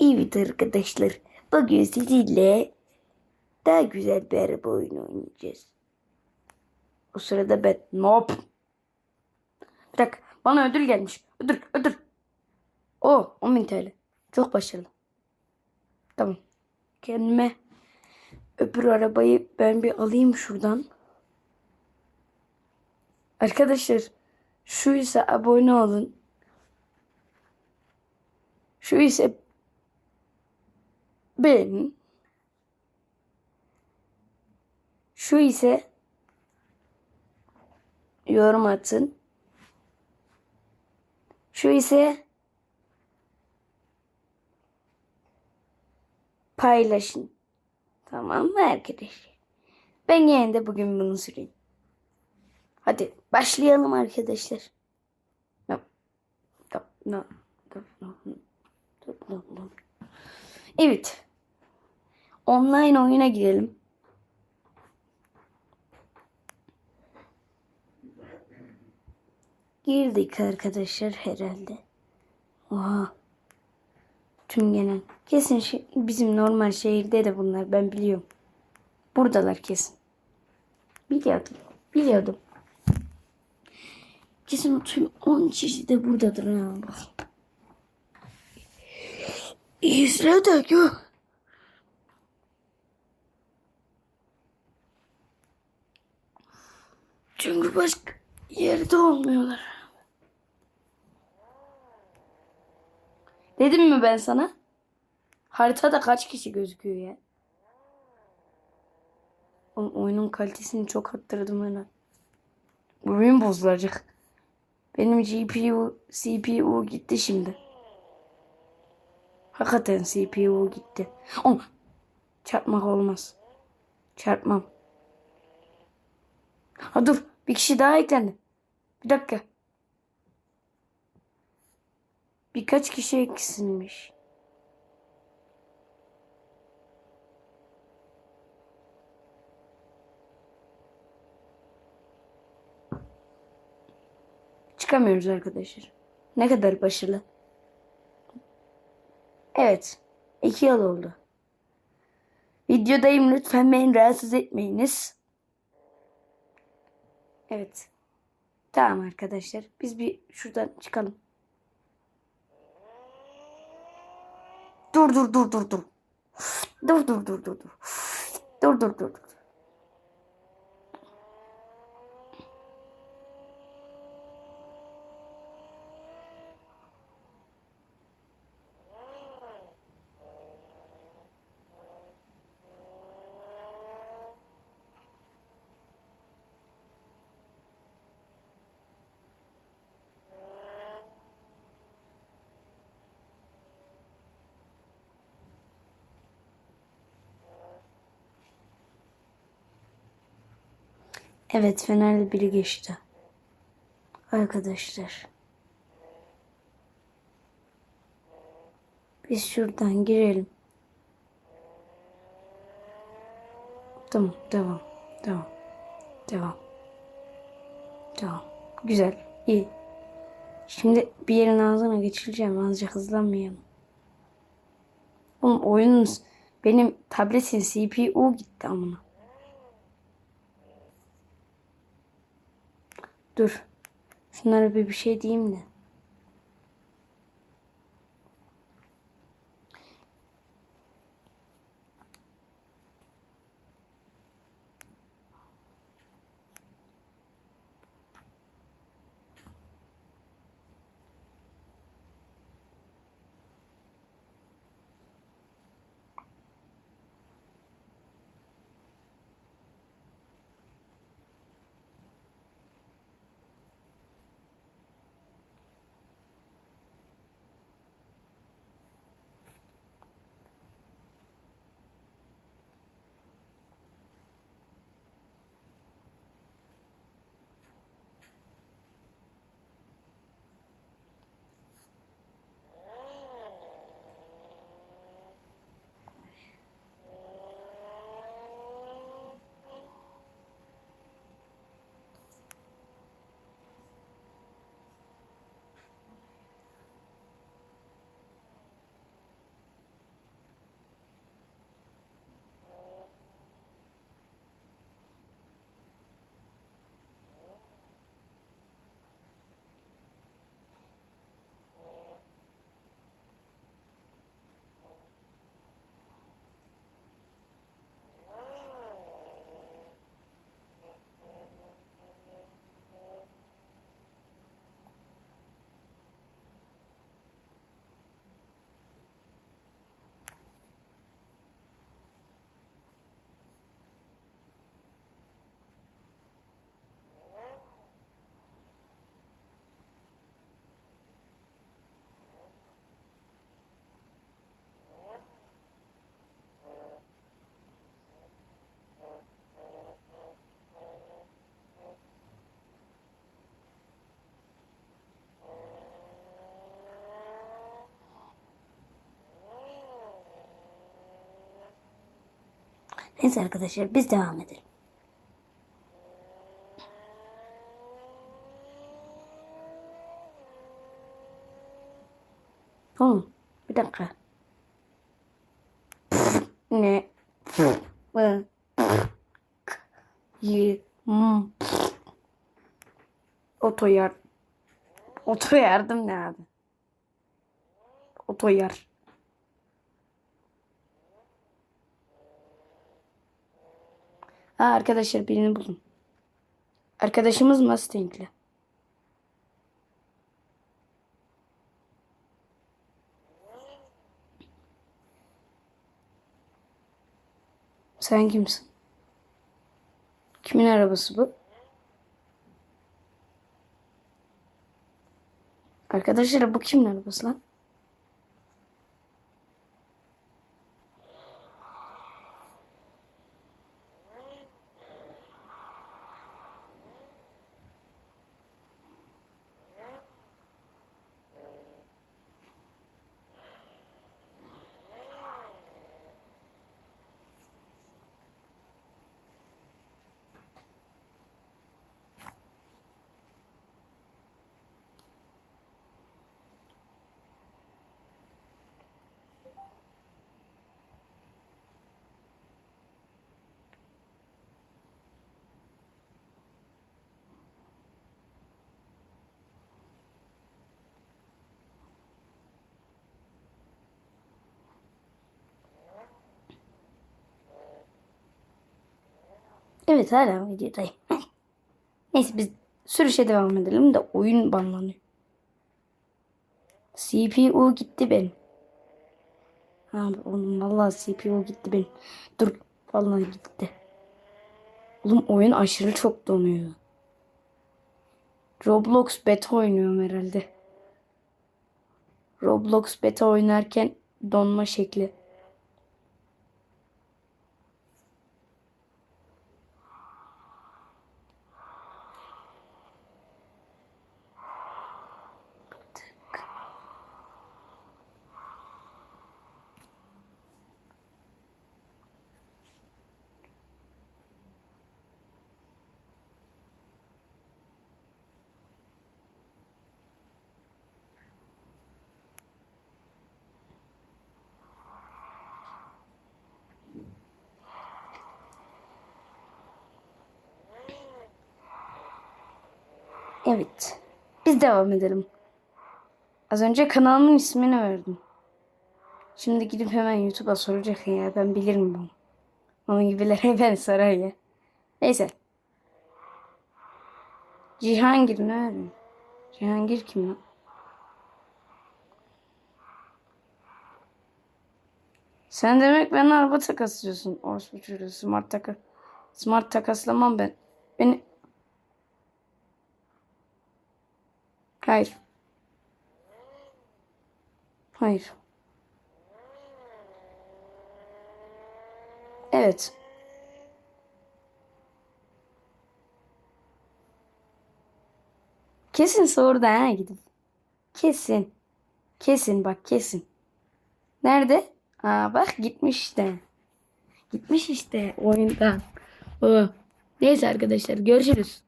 Evet arkadaşlar. Bugün sizinle daha güzel bir araba oyunu oynayacağız. O sırada ben nope. Bir dakika bana ödül gelmiş. Ödül ödül. O 10.000 TL. Çok başarılı. Tamam. Kendime öbür arabayı ben bir alayım şuradan. Arkadaşlar şu ise abone olun. Şu ise ben. Şu ise yorum atın. Şu ise paylaşın. Tamam mı arkadaşlar? Ben yine de bugün bunu süreyim. Hadi başlayalım arkadaşlar. Evet. Online oyuna girelim. Girdik arkadaşlar herhalde. Oha. Tüm genel. Kesin şey, bizim normal şehirde de bunlar ben biliyorum. Buradalar kesin. Biliyordum. Biliyordum. Kesin tüm 10 kişi de buradadır ha. İzle de gör. Çünkü başka yerde olmuyorlar. Dedim mi ben sana? Haritada kaç kişi gözüküyor ya? Oğlum, oyunun kalitesini çok arttırdım ben. Oyun bozulacak. Benim GPU, CPU gitti şimdi. Hakikaten CPU gitti. Oğlum, çarpmak olmaz. Çarpmam. Ha dur. Bir kişi daha eklendi. Bir dakika. Birkaç kişi eksilmiş. Çıkamıyoruz arkadaşlar. Ne kadar başarılı. Evet. iki yıl oldu. Videodayım lütfen beni rahatsız etmeyiniz. Evet. Tamam arkadaşlar. Biz bir şuradan çıkalım. Dur dur dur dur dur. Dur dur dur dur dur. Dur dur dur dur. Evet Fenerli biri geçti. Arkadaşlar. Biz şuradan girelim. Tamam devam. Devam. Devam. Devam. Güzel. iyi. Şimdi bir yerin ağzına geçireceğim. Azıcık hızlanmayalım. Oğlum oyunun benim tabletin CPU gitti amına. Dur. Şunlara bir bir şey diyeyim de. Neyse arkadaşlar biz devam edelim. Oğlum bir dakika. ne? Bu. Y. Hmm. Oto yar. Oto yardım ne abi? Oto yar. Ha arkadaşlar birini buldum. Arkadaşımız Mustang'li. Sen kimsin? Kimin arabası bu? Arkadaşlar bu kimin arabası lan? Evet hala videodayım. Neyse biz sürüşe devam edelim de oyun banlanıyor. CPU gitti benim. Abi oğlum vallahi CPU gitti benim. Dur vallahi gitti. Oğlum oyun aşırı çok donuyor. Roblox beta oynuyorum herhalde. Roblox beta oynarken donma şekli. Evet. Biz devam edelim. Az önce kanalımın ismini verdim. Şimdi gidip hemen YouTube'a soracak ya. Ben bilirim bunu. Onun gibilere ben sarar ya. Neyse. Cihangir ne öyle? Cihangir kim lan? Sen demek ben araba takaslıyorsun. Orospu çocuğu. Smart taka. Smart takaslamam ben. Beni... Hayır. Hayır. Evet. Kesin soruda ha gidip. Kesin. Kesin bak kesin. Nerede? Aa bak gitmiş işte. Gitmiş işte oyundan. O. Neyse arkadaşlar görüşürüz.